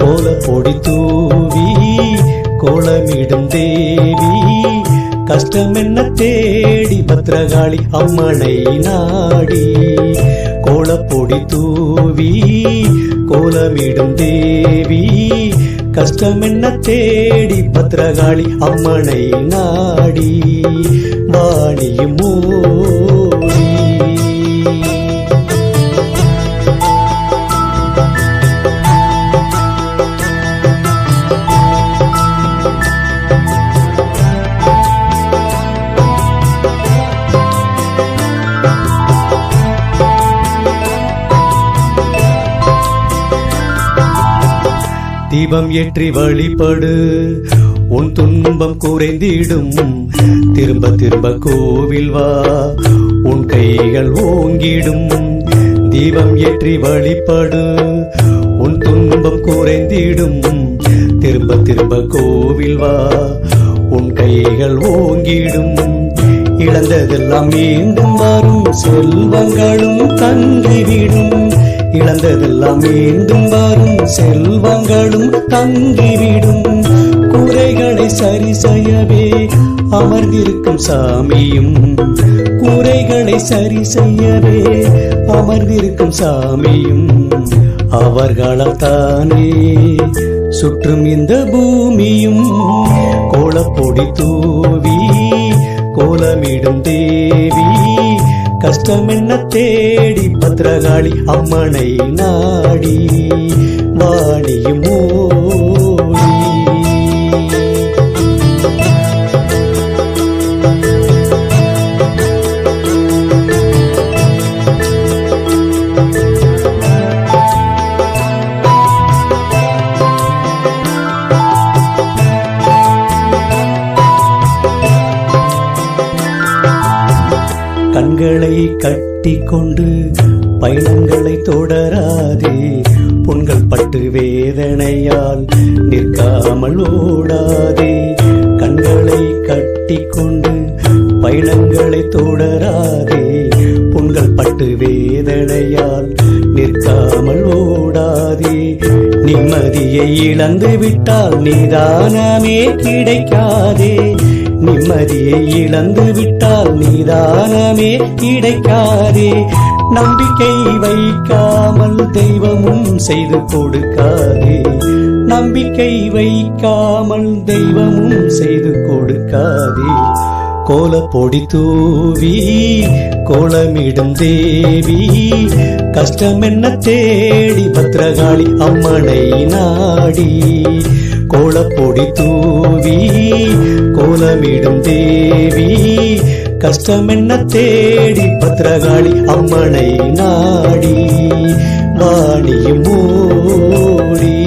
கோல பொடி தூவி கோலமிடும் தேவி கஷ்டம் என்ன தேடி பத்ரகாளி அம்மனை நாடி. கோலப்பொடி தூவி கோலமிடும் தேவி கஷ்டம் என்ன தேடி பத்ரகாளி அம்மனை நாடி வாணியும் தீபம் ஏற்றி வழிபடு. உன் துன்பம் குறைந்திடும். திரும்ப திரும்ப கோவில் வா. உன் கைகள் ஓங்கிடும். தீபம் ஏற்றி வழிபடு. உன் துன்பம் குறைந்திடும். திரும்ப திரும்ப கோவில் வா. உன் கைகள் ஓங்கிடும். இழந்ததெல்லாம் மீண்டும் வரும் செல்வங்களும் தங்கிவிடும் இழந்ததெல்லாம் மீண்டும் வரும் செல்வங்களும் தங்கிவிடும். குறைகளை சரி செய்யவே அமர்ந்திருக்கும் சாமியும். குறைகளை சரி செய்யவே அமர்ந்திருக்கும் சாமியும். அவர்களால் தானே சுற்றும் இந்த பூமியும். கோலப்பொடி தூவி கோலமிடும் தேவி கஷ்டம் என்ன தேடி பத்ரகாளி அம்மனை நாடி வாணியும் ஓ கண்களை கட்டி கொண்டு பயணங்களை தொடராதே. புண்கள் பட்டு வேதனையால் நிற்காமல் ஓடாதே. கண்களை கட்டி கொண்டு பயணங்களை தொடராதே. புண்கள் பட்டு வேதனையால் நிற்காமல் ஓடாதே. நிம்மதியை இழந்து விட்டால் நிதானமே கிடைக்காதே. நிம்மதியை இழந்து விட்டால் நிதானமே கிடைக்காதே. நம்பிக்கை வைக்காமல் தெய்வமும் செய்து கொடுக்காதே. நம்பிக்கை வைக்காமல் தெய்வமும் செய்து கொடுக்காதே. கோலப்பொடி தூவி கோலமிடும் தேவி கஷ்டம் என்ன தேடி பத்ரகாளி அம்மனை நாடி. கோலப்பொடி தூவி கோலமிடும் தேவி கஷ்டமென்ன தேடி பத்திரகாளி அம்மனை நாடி வாணியும் மூடி.